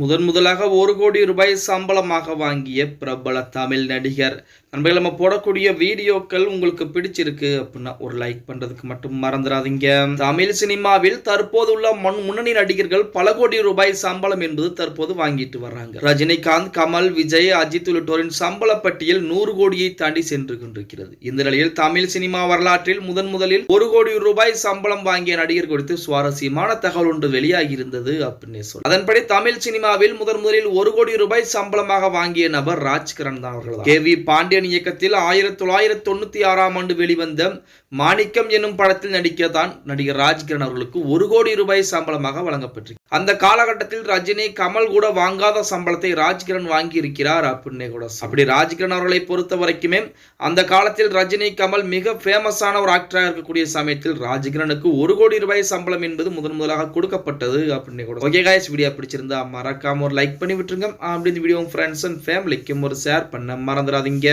முதன் முதலாக ஒரு கோடி ரூபாய் சம்பளமாக வாங்கிய பிரபல தமிழ் நடிகர். நண்பர்கள் நம்ம போடக்கூடிய வீடியோக்கள் உங்களுக்கு பிடிச்சிருக்கு அப்படின்னா ஒரு லைக் பண்றதுக்கு மட்டும் மறந்துடாதீங்க. தமிழ் சினிமாவில் தற்போது உள்ள முன் முன்னணி நடிகர்கள் பல கோடி ரூபாய் சம்பளம் என்பது தற்போது வாங்கிட்டு வர்றாங்க. ரஜினிகாந்த் கமல் விஜய் அஜித் உள்ளிட்டோரின் சம்பள பட்டியல் நூறு கோடியை தாண்டி சென்று கொண்டிருக்கிறது இந்த நிலையில் தமிழ் சினிமா வரலாற்றில் முதன் முதலில் ஒரு கோடி ரூபாய் சம்பளம் வாங்கிய நடிகர் குறித்து சுவாரஸ்யமான தகவல் ஒன்று வெளியாகி இருந்தது அப்படின்னு சொல்லி அதன்படி தமிழ் சினிமா சினிமாவில் முதன் முதலில் ஒரு கோடி ரூபாய் சம்பளமாக வாங்கிய நபர் ராஜ்கிரண் தான் அவர்கள் கே வி பாண்டியன் இயக்கத்தில் ஆயிரத்தி தொள்ளாயிரத்தி தொண்ணூத்தி ஆறாம் ஆண்டு வெளிவந்த மாணிக்கம் என்னும் படத்தில் நடிக்க தான் நடிகர் ராஜ்கிரண் அவர்களுக்கு ஒரு கோடி ரூபாய் சம்பளமாக வழங்கப்பட்டிருக்கு. அந்த காலகட்டத்தில் ரஜினி கமல் கூட வாங்காத சம்பளத்தை ராஜ்கிரண் வாங்கி இருக்கிறார் அப்படின்னே கூட அப்படி ராஜ்கிரண் அவர்களை பொறுத்த வரைக்குமே அந்த காலத்தில் ரஜினி கமல் மிக ஃபேமஸான ஒரு ஆக்டராக இருக்கக்கூடிய சமயத்தில் ராஜ்கிரனுக்கு ஒரு கோடி ரூபாய் சம்பளம் என்பது முதன் முதலாக கொடுக்கப்பட்டது அப்படின்னு கூட ஓகே காய்ஸ் வீடியோ பிடிச்சிருந்தா மறக்க மறக்காம ஒரு லைக் பண்ணி விட்டுருங்க. அப்படி இந்த வீடியோ ஃப்ரெண்ட்ஸ் அண்ட் ஃபேமிலிக்கும் ஒரு ஷேர் பண்ண மறந்துடாதீங்க.